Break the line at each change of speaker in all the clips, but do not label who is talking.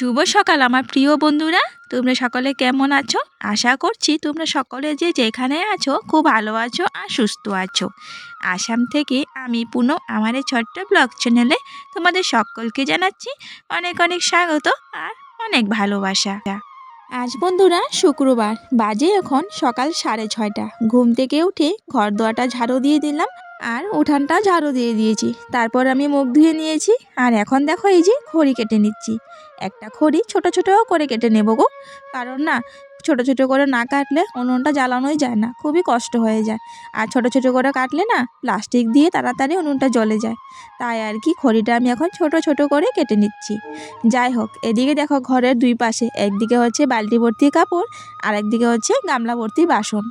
শুভ সকাল, আমার প্রিয় বন্ধুরা। তোমরা সকলে কেমন আছো? আশা করছি তোমরা সকলে যে যেখানে আছো, খুব ভালো আছো আর সুস্থ আছো। আসাম থেকে আমি পুনঃ, আমার এই ছোট্ট ব্লগ চ্যানেলে তোমাদের সকলকে জানাচ্ছি অনেক অনেক স্বাগত আর অনেক ভালোবাসা। আজ বন্ধুরা শুক্রবার, বাজে এখন সকাল সাড়ে ছয়টা। ঘুম থেকে উঠে ঘর দোয়াটা ঝাড়ু দিয়ে দিলাম আর উঠানটা ঝাড়ু দিয়ে দিয়েছি। তারপর আমি মুখ ধুয়ে নিয়েছি আর এখন দেখো এই যে খড়ি কেটে নিচ্ছি। একটা খড়ি ছোট ছোট করে কেটে নেব গো। কারণ না, ছোট ছোট করে না কাটলে উনুনটা জ্বালানোই যায় না, খুবই কষ্ট হয়ে যায়। আর ছোট ছোট করে কাটলে না, প্লাস্টিক দিয়ে তাড়াতাড়ি উনুনটা জ্বলে যায়। তাই আর কি, খড়িটা আমি এখন ছোট ছোট করে কেটে নিচ্ছি। যাই হোক, এদিকে দেখো ঘরের দুই পাশে, একদিকে হচ্ছে বালতি ভর্তি কাপড় আর একদিকে হচ্ছে গামলা ভর্তি বাসন।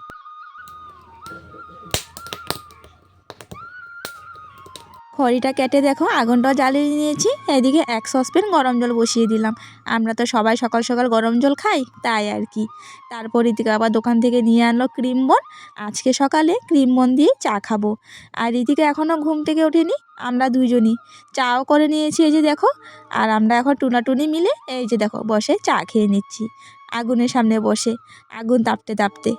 খড়িটা কেটে দেখো, আগুনটাও জ্বালিয়ে নিয়েছি। এদিকে এক সসপ্যান গরম জল বসিয়ে দিলাম। আমরা তো সবাই সকাল সকাল গরম জল খাই, তাই আর কি। তারপর এদিকে আবার দোকান থেকে নিয়ে আনলো ক্রিম বন। আজকে সকালে ক্রিম বন দিয়ে চা খাব। আর এদিকে এখনও ঘুম থেকে ওঠেনি, আমরা দুজনই চাও করে নিয়েছি এই যে দেখো, আর আমরা এখন টুনাটুনি মিলে এই যে দেখো, বসে চা খেয়ে নিচ্ছি। আগুনের সামনে বসে, আগুন তাপতে তাপতে।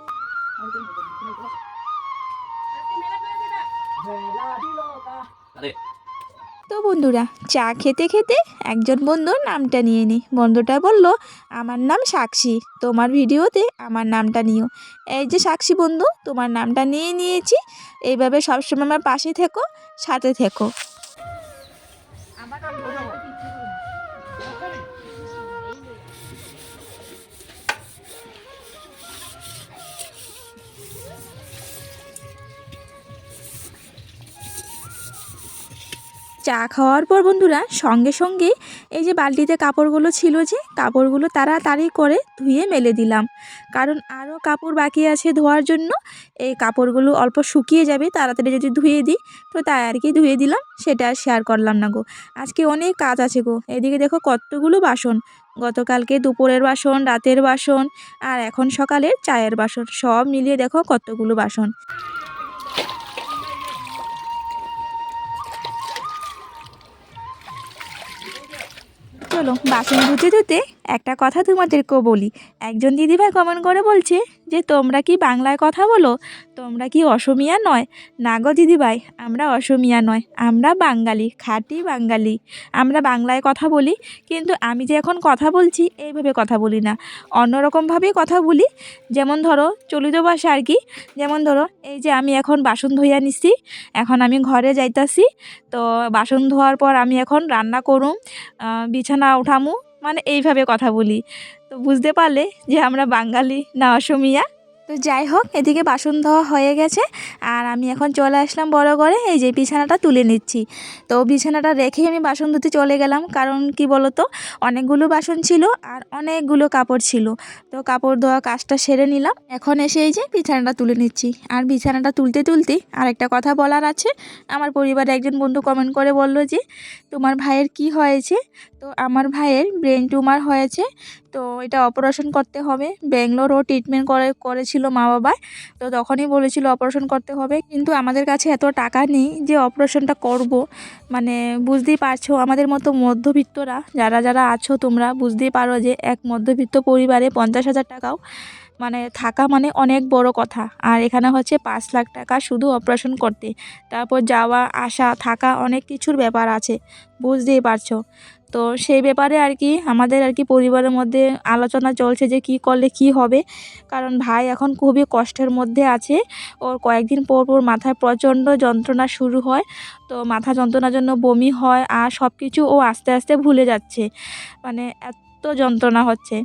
তো বন্ধুরা, চা খেতে খেতে একজন বন্ধুর নামটা নিয়ে নিই বন্ধুটা বলল, আমার নাম সাক্ষী, তোমার ভিডিওতে আমার নামটা নিও। এই যে সাক্ষী বন্ধু, তোমার নামটা নিয়ে নিয়েছি। এইভাবে সবসময় আমার পাশে থেকো, সাথে থেকো। চা খাওয়ার পর বন্ধুরা সঙ্গে সঙ্গে এই যে বালতিতে কাপড়গুলো ছিল যে কাপড়গুলো তাড়াতাড়ি করে ধুয়ে মেলে দিলাম। কারণ আরও কাপড় বাকি আছে ধোয়ার জন্য, এই কাপড়গুলো অল্প শুকিয়ে যাবে, তাড়াতাড়ি যদি ধুয়ে দিই, তো তাই আর কি ধুয়ে দিলাম, সেটা আর শেয়ার করলাম না গো। আজকে অনেক কাজ আছে গো। এদিকে দেখো কতগুলো বাসন, গতকালকে দুপুরের বাসন, রাতের বাসন, আর এখন সকালের চায়ের বাসন, সব মিলিয়ে দেখো কতগুলো বাসন। চলো বাসন ধুতে ধুতে একটা কথা তোমাদেরকেও বলি। একজন দিদিভাই কমেন্ট করে বলছে যে, তোমরা কি বাংলায় কথা বলো? তোমরা কি অসমিয়া নয়? না গো দিদিভাই, আমরা অসমিয়া নয়। আমরা বাঙালি, খাঁটি বাঙালি। আমরা বাংলায় কথা বলি, কিন্তু আমি যে এখন কথা বলছি, এইভাবে কথা বলি না। অন্যরকমভাবেই কথা বলি। যেমন ধরো, চলিত ভাষা আর কি, যেমন ধরো, এই যে আমি এখন বাসন ধুইয়া নিছি, এখন আমি ঘরে যাইতাছি, তো বাসন ধোয়ার পর আমি এখন রান্না করুম বিছানা উঠামু মানে এইভাবে কথা বলি। তো বুঝতে পারলে যে আমরা বাঙালি না অসমিয়া। তো যাই হোক, এদিকে বাসন ধোয়া হয়ে গেছে। আর আমি এখন চলে আসলাম বড় ঘরে। এই যে বিছানাটা তুলে নিচ্ছি। তো বিছানাটা রেখেই আমি বাসন ধুতে চলে গেলাম। কারণ কি বলতো, অনেকগুলো বাসন ছিল আর অনেকগুলো কাপড় ছিল। তো কাপড় ধোয়া কাজটা সেরে নিলাম। এখন এসে এই যে বিছানাটা তুলে নিচ্ছি। আর বিছানাটা তুলতে তুলতে আর একটা কথা বলার আছে। আমার পরিবারে একজন বন্ধু কমেন্ট করে বলল যে, তোমার ভাইয়ের কি হয়েছে? তো আমার ভাইয়ের ব্রেন টিউমার হয়েছে। তো এটা অপারেশন করতে হবে। ব্যাঙ্গালোরও ট্রিটমেন্ট করে, করেছিল মা বাবা। তো তখনই বলেছিল অপারেশন করতে হবে। কিন্তু আমাদের কাছে এত টাকা নেই যে অপারেশনটা করব। মানে বুঝতেই পারছ, আমাদের মতো মধ্যবিত্তরা, যারা যারা আছো তোমরা, বুঝতেই পারো যে এক মধ্যবিত্ত পরিবারে পঞ্চাশ হাজার টাকাও মানে থাকা মানে অনেক বড় কথা। আর এখানে হচ্ছে পাঁচ লাখ টাকা শুধু অপারেশন করতে। তারপর যাওয়া, আসা, থাকা অনেক কিছুর ব্যাপার আছে। বুঝতেই পারছ? তো সেই ব্যাপারে আর কি আমাদের আর কি পরিবারের মধ্যে আলোচনা চলছে যে কী করলে কী হবে। কারণ ভাই এখন খুবই কষ্টের মধ্যে আছে। ওর কয়েকদিন পর পর মাথায় প্রচণ্ড যন্ত্রণা শুরু হয়। তো মাথা যন্ত্রণার জন্য বমি হয় আর সব কিছু ও আস্তে আস্তে ভুলে যাচ্ছে। মানে এত যন্ত্রণা হচ্ছে।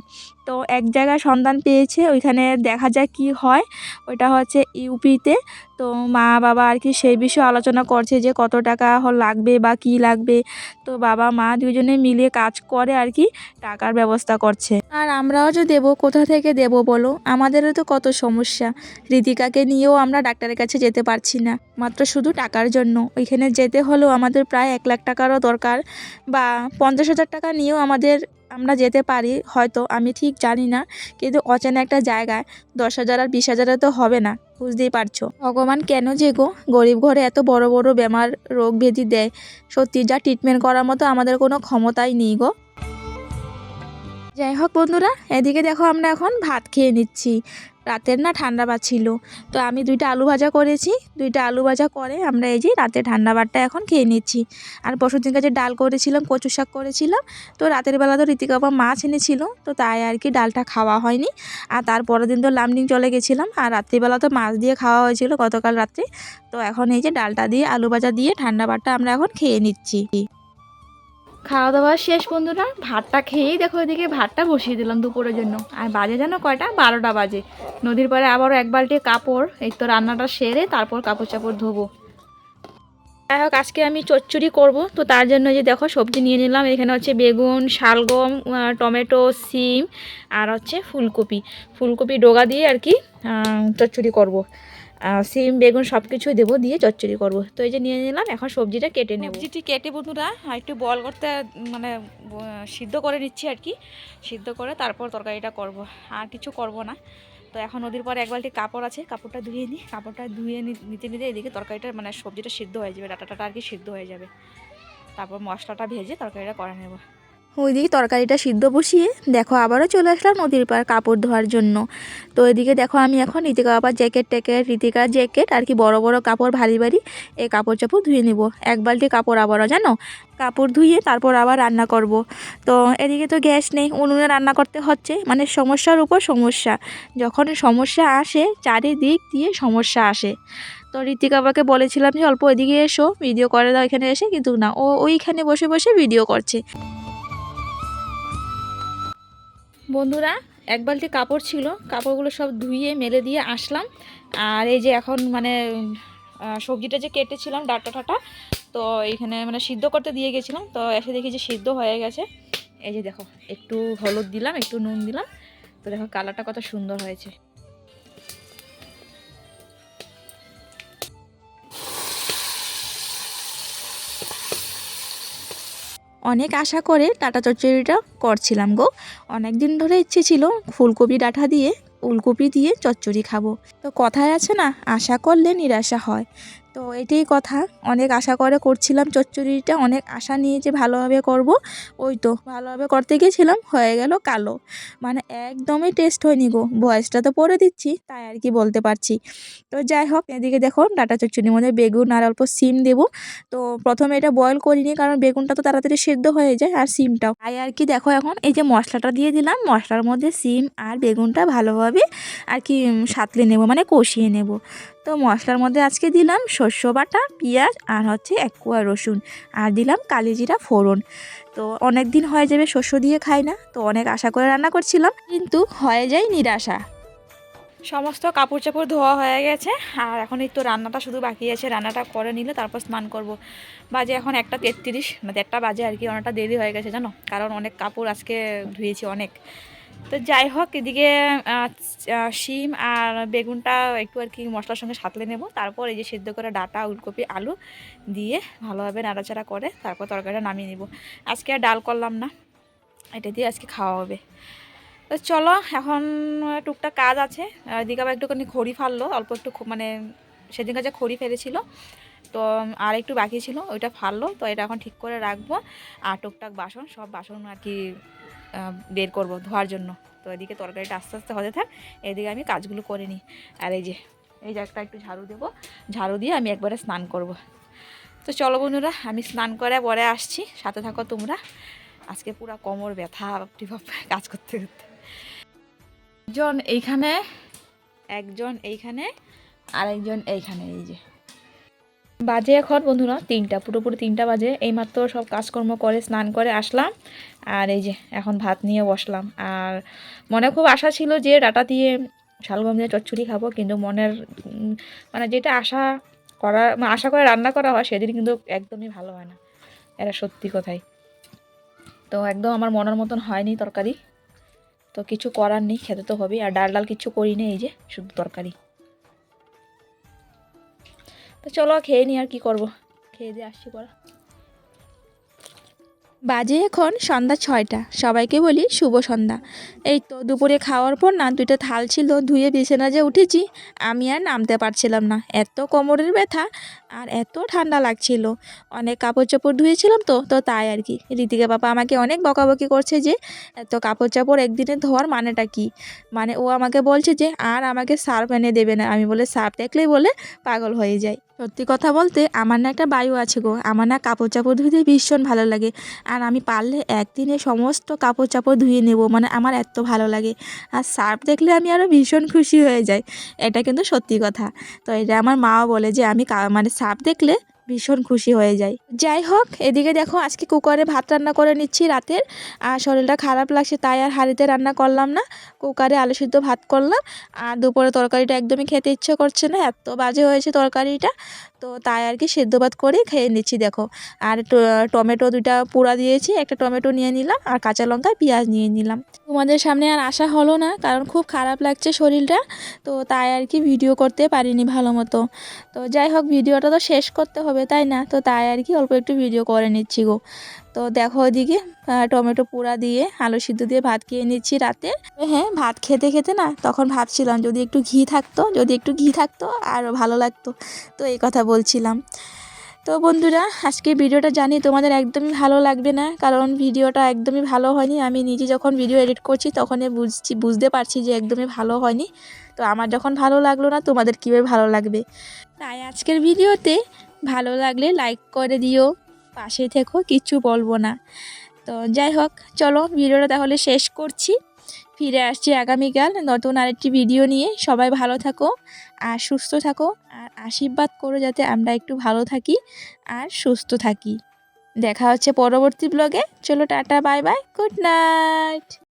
তো এক জায়গায় সন্ধান পেয়েছে, ওইখানে দেখা যাক কী হয়। ওইটা হচ্ছে ইউপিতে। তো মা বাবা আর কি সেই বিষয়ে আলোচনা করছে যে কত টাকা লাগবে বা কী লাগবে। তো বাবা, মা দুজনে মিলে কাজ করে আর কি টাকার ব্যবস্থা করছে। আর আমরাও যে দেবো, কোথা থেকে দেব বলো? আমাদেরও তো কত সমস্যা। ঋতিকাকে নিয়েও আমরা ডাক্তারের কাছে যেতে পারছি না। মাত্র শুধু টাকার জন্য। ওইখানে যেতে হলেও আমাদের প্রায় এক লাখ টাকারও দরকার বা পঞ্চাশ হাজার টাকা নিয়েও আমাদের আমরা যেতে পারি, হয়তো, আমি ঠিক জানি না। কিন্তু অচেনা একটা জায়গায় দশ হাজার আর বিশ হাজারে তো হবে না, বুঝতেই পারছ। ভগবান কেন যে গো? গরিব ঘরে এত বড় বড় বেমার রোগ ব্যাধি দেয়। সত্যি যা ট্রিটমেন্ট করার মতো আমাদের কোনো ক্ষমতাই নেই গো। যাই হোক বন্ধুরা, এদিকে দেখো আমরা এখন ভাত খেয়ে নিচ্ছি। রাতের না ঠান্ডা পাচ্ছিল তো আমি দুইটা আলু ভাজা করেছি। দুইটা আলু ভাজা করে আমরা এই যে রাতে ঠান্ডা ভাতটা এখন খেয়ে নিচ্ছি। আর পরশু দিন কাছে ডাল করেছিলাম, কচু শাক করেছিলাম। তো রাতের বেলা তো ঋতিকা বাবা মাছ এনেছিল। তো তাই আর কি ডালটা খাওয়া হয়নি। আর তারপরের দিন তো লামডিং চলে গেছিলাম। আর রাত্রিবেলা তো মাছ দিয়ে খাওয়া হয়েছিল গতকাল রাত্রে তো এখন এই যে ডালটা দিয়ে, আলু ভাজা দিয়ে ঠান্ডা ভাতটা আমরা এখন খেয়ে নিচ্ছি। খাওয়া দাওয়া শেষ, বন্ধুরা। ভাতটা খেয়েই দেখো এদিকে ভাতটা বসিয়ে দিলাম দুপুরের জন্য। আর বাজে যেন কয়টা? বারোটা বাজে। নদীর পাড়ে আবারও এক বালটি কাপড়। এই তো রান্নাটা সেরে তারপর কাপড় চাপড় ধোবো। যাই হোক, আজকে আমি চচ্চড়ি করব। তো তার জন্য যে দেখো সবজি নিয়ে নিলাম। এখানে হচ্ছে বেগুন, শালগম টমেটো, সিম আর হচ্ছে ফুলকপি। ফুলকপি ডোগা দিয়ে আর কি চচ্চড়ি করব। সিম, বেগুন সব কিছুই দেবো, দিয়ে চচ্চড়ি করব। তো এই যে নিয়ে নিলাম, এখন সবজিটা কেটে নেব। সবজিটি কেটে বন্ধুরা একটু বল করতে মানে সিদ্ধ করে নিচ্ছি আর কি। সিদ্ধ করে তারপর তরকারিটা করব। আর কিছু করব না। তো এখন নদীর পরে এক বালতি কাপড় আছে, কাপড়টা ধুয়ে নিই। কাপড়টা ধুয়ে নিতে নিতে এদিকে তরকারিটা মানে সবজিটা সিদ্ধ হয়ে যাবে, ডাটাটা আর কি সিদ্ধ হয়ে যাবে। তারপর মশলাটা ভেজে তরকারিটা করে নেব। ওইদিকে তরকারিটা সিদ্ধ বসিয়ে দেখো আবারও চলে আসলাম নদীর পার কাপড় ধোয়ার জন্য। তো এদিকে দেখো আমি এখন ঋতিকা বাবার জ্যাকেট ট্যাকেট ঋতিকার জ্যাকেট আর কি বড় বড় কাপড় ভারী ভারী এই কাপড় চাপড় ধুয়ে নেব। এক বালতি কাপড় আবারও জানো? কাপড় ধুয়ে তারপর আবার রান্না করব। তো এদিকে তো গ্যাস নেই, উনুনে রান্না করতে হচ্ছে মানে সমস্যার উপর সমস্যা। যখন সমস্যা আসে, চারিদিক দিয়ে সমস্যা আসে। তো ঋতিকা বাবাকে বলেছিলাম যে, অল্প এদিকে এসো ভিডিও করে দাও এখানে এসে। কিন্তু না, ও ওইখানে বসে বসে ভিডিও করছে। বন্ধুরা, এক বালতি কাপড় ছিল। কাপড়গুলো সব ধুয়ে, মেলে দিয়ে আসলাম। আর এই যে এখন মানে সবজিটা যে কেটেছিলাম, ডাটা ঠাটা, তো এইখানে মানে সিদ্ধ করতে দিয়ে গেছিলাম। তো এসে দেখি যে সিদ্ধ হয়ে গেছে। এই যে দেখো, একটু হলুদ দিলাম, একটু নুন দিলাম। তো দেখো, কালারটা কত সুন্দর হয়েছে। অনেক আশা করে ডাটা চচ্চড়িটা করছিলাম গো। অনেক দিন ধরে ইচ্ছে ছিল ফুলকপি ডাঁটা দিয়ে, উলকপি দিয়ে চচ্চড়ি খাব। তো কথায় আছে না, আশা করলে নিরাশা হয়। তো এটাই কথা। অনেক আশা করে করছিলাম চচ্চড়িটা, অনেক আশা নিয়ে যে ভালোভাবে করব, ওই তো ভালোভাবে করতে গিয়েছিলাম, হয়ে গেল কালো। মানে একদমই টেস্ট হয়নি গো ভয়েসটা তো পরে দিচ্ছি, তাই আর কি বলতে পারছি। তো যাই হোক, এদিকে দেখো ডাটা চচ্চড়ির মধ্যে বেগুন আর অল্প সিম দেবো। তো প্রথমে এটা বয়েল করিনি, কারণ বেগুনটা তো তাড়াতাড়ি সেদ্ধ হয়ে যায় আর সিমটাও। তাই আর কি দেখো এখন, এই যে মশলাটা দিয়ে দিলাম, মশলার মধ্যে সিম আর বেগুনটা ভালোভাবে আর কি সাঁতলে নেব মানে কষিয়ে নেব। তো মশলার মধ্যে আজকে দিলাম শস্য বাটা, পেঁয়াজ আর হচ্ছে এক কোয়া রসুন। আর দিলাম কালিজিরা ফোড়ন। তো অনেক দিন হয়ে যাবে শস্য দিয়ে খাই না, তো অনেক আশা করে রান্না করছিলাম, কিন্তু হয়ে যায় নিরাশা। সমস্ত কাপড় চাপড় ধোয়া হয়ে গেছে, আর এখন এই তো রান্নাটা শুধু বাকি আছে, রান্নাটা করে নিলে তারপর স্নান করব। বাজে এখন একটা তেত্রিশ মানে একটা বাজে আর কি, অনেকটা দেরি হয়ে গেছে জানো? কারণ অনেক কাপড় আজকে ধুয়েছি অনেক। তো যাই হোক, এদিকে শিম আর বেগুনটা একটু আর কি মশলার সঙ্গে সাঁতলে নেব। তারপর এই যে সেদ্ধ করে ডাটা উলকপি আলু দিয়ে ভালোভাবে নাড়াচাড়া করে তারপর তরকারিটা নামিয়ে নেব। আজকে আর ডাল করলাম না, এটা দিয়ে আজকে খাওয়া হবে। তো চলো, এখন টুকটাক কাজ আছে। এদিকে আবার একটুখানি খড়ি ফাললো, অল্প একটু মানে সেদিন কাছে খড়ি ফেলেছিল, তো আর একটু বাকি ছিল, ওইটা ফাললো। তো এটা এখন ঠিক করে রাখব। আর টুকটাক বাসন, সব বাসন আর কি বের করব ধোয়ার জন্য। তো এদিকে তরকারিটা আস্তে আস্তে হতে থাক, এদিকে আমি কাজগুলো করে নিই। আর এই যে এই যে একটা ঝাড়ু দেবো। ঝাড়ু দিয়ে আমি একবারে স্নান করব। তো চলো বন্ধুরা, আমি স্নান করে পরে আসছি। সাথে থাকো তোমরা। আজকে পুরো কোমর ব্যথা কাজ করতে করতে। একজন এইখানে একজন এইখানে, আরেকজন এইখানে, এই যে। বাজে এখন বন্ধুরা তিনটা, পুরোপুরি তিনটা বাজে। এইমাত্র সব কাজকর্ম করে, স্নান করে আসলাম। আর এই যে, এখন ভাত নিয়ে বসলাম। আর মনে খুব আশা ছিল যে ডাটা দিয়ে শালগম দিয়ে চচ্চড়ি খাব, কিন্তু মনের মানে যেটা আশা করা মানে আশা করে রান্না করা হয়, সেদিন কিন্তু একদমই ভালো হয় না। এটা সত্যি কথাই। তো একদম আমার মনের মতন হয়নি তরকারি। তো কিছু করার নেই, খেতে তো হবেই। আর ডাল ডাল কিছু করি না এই যে, শুধু তরকারি। তো চলো খেয়ে নি আর কি করব। খেয়ে দিয়ে আসছি পরে। বাজে এখন সন্ধ্যা ছয়টা। সবাইকে বলি শুভ সন্ধ্যা। এই তো দুপুরে খাওয়ার পর না দুইটা থাল ছিল, ধুয়ে বিছানা যে উঠেছি, আমি আর নামতে পারছিলাম না। এত কোমরের ব্যথা আর এত ঠান্ডা লাগছিল। অনেক কাপড় চোপড় ধুয়েছিলাম তো তো তাই আর কি। ঋতিকা বাবা আমাকে অনেক বকাবকি করছে যে, এত কাপড় চাপড় একদিনে ধোয়ার মানেটা কি? মানে ও আমাকে বলছে যে, আর আমাকে সার্ফ এনে দেবে না। আমি বলে, সার্ফ দেখলেই বলে পাগল হয়ে যাই। সত্যি কথা বলতে আমার না একটা বায়ু আছে গো। আমার না কাপড় চাপড় ধুতে ভীষণ ভালো লাগে। আর আমি পারলে একদিনে সমস্ত কাপড় চাপড় ধুয়ে নেব মানে আমার এত ভালো লাগে। আর সার্ফ দেখলে আমি আরও ভীষণ খুশি হয়ে যাই। এটা কিন্তু সত্যি কথা। তো এটা আমার মাও বলে যে আমি মানে সার্ফ দেখলে ভীষণ খুশি হয়ে যায় যাই হোক, এদিকে দেখো আজকে কুকারে ভাত রান্না করে নিচ্ছি রাতের। আর শরীরটা খারাপ লাগছে, তাই আর হাঁড়িতে রান্না করলাম না। কুকারে আলু সিদ্ধ ভাত করলাম। আর দুপুরে তরকারিটা একদমই খেতে ইচ্ছে করছে না, এত বাজে হয়েছে তরকারিটা। তো তাই আর কি সেদ্ধ ভাত করে খেয়ে নিচ্ছি, দেখো। আর টমেটো দুইটা পোড়া দিয়েছি, একটা টমেটো নিয়ে নিলাম আর কাঁচা লঙ্কা পেঁয়াজ নিয়ে নিলাম। তোমাদের সামনে আর আসা হলো না, কারণ খুব খারাপ লাগছে শরীরটা, তো তাই আর কি ভিডিও করতে পারিনি ভালো মতো। তো যাই হোক, ভিডিওটা তো শেষ করতে হবে, তাই না? তো তাই আর কি অল্প একটু ভিডিও করে নিচ্ছি গো। তো দেখো ওদিকে টমেটো পোড়া দিয়ে আলু সিদ্ধ দিয়ে ভাত খেয়ে নিচ্ছি রাতে। হ্যাঁ ভাত খেতে খেতে না তখন ভাবছিলাম যদি একটু ঘি থাকতো, যদি একটু ঘি থাকতো আরও ভালো লাগতো। তো এই কথা বলছিলাম। তো বন্ধুরা আজকে ভিডিওটা জানি তোমাদের একদমই ভালো লাগবে না, কারণ ভিডিওটা একদমই ভালো হয়নি। আমি নিজে যখন ভিডিও এডিট করছি তখনই বুঝছি, বুঝতে পারছি যে একদমই ভালো হয়নি। তো আমার যখন ভালো লাগল না, তোমাদের কীভাবে ভালো লাগবে? তাই আজকের ভিডিওতে ভালো লাগলে লাইক করে দিও। পাশে থেকো কিচ্ছু বলব না। তো যাই হোক, চলো ভিডিওটা তাহলে শেষ করছি। ফিরে আসছি আগামীকাল নতুন আরেকটি ভিডিও নিয়ে। সবাই ভালো থাকো আর সুস্থ থাকো আর আশীর্বাদ করো যাতে আমরা একটু ভালো থাকি আর সুস্থ থাকি। দেখা হচ্ছে পরবর্তী ব্লগে চলো tata bye bye good night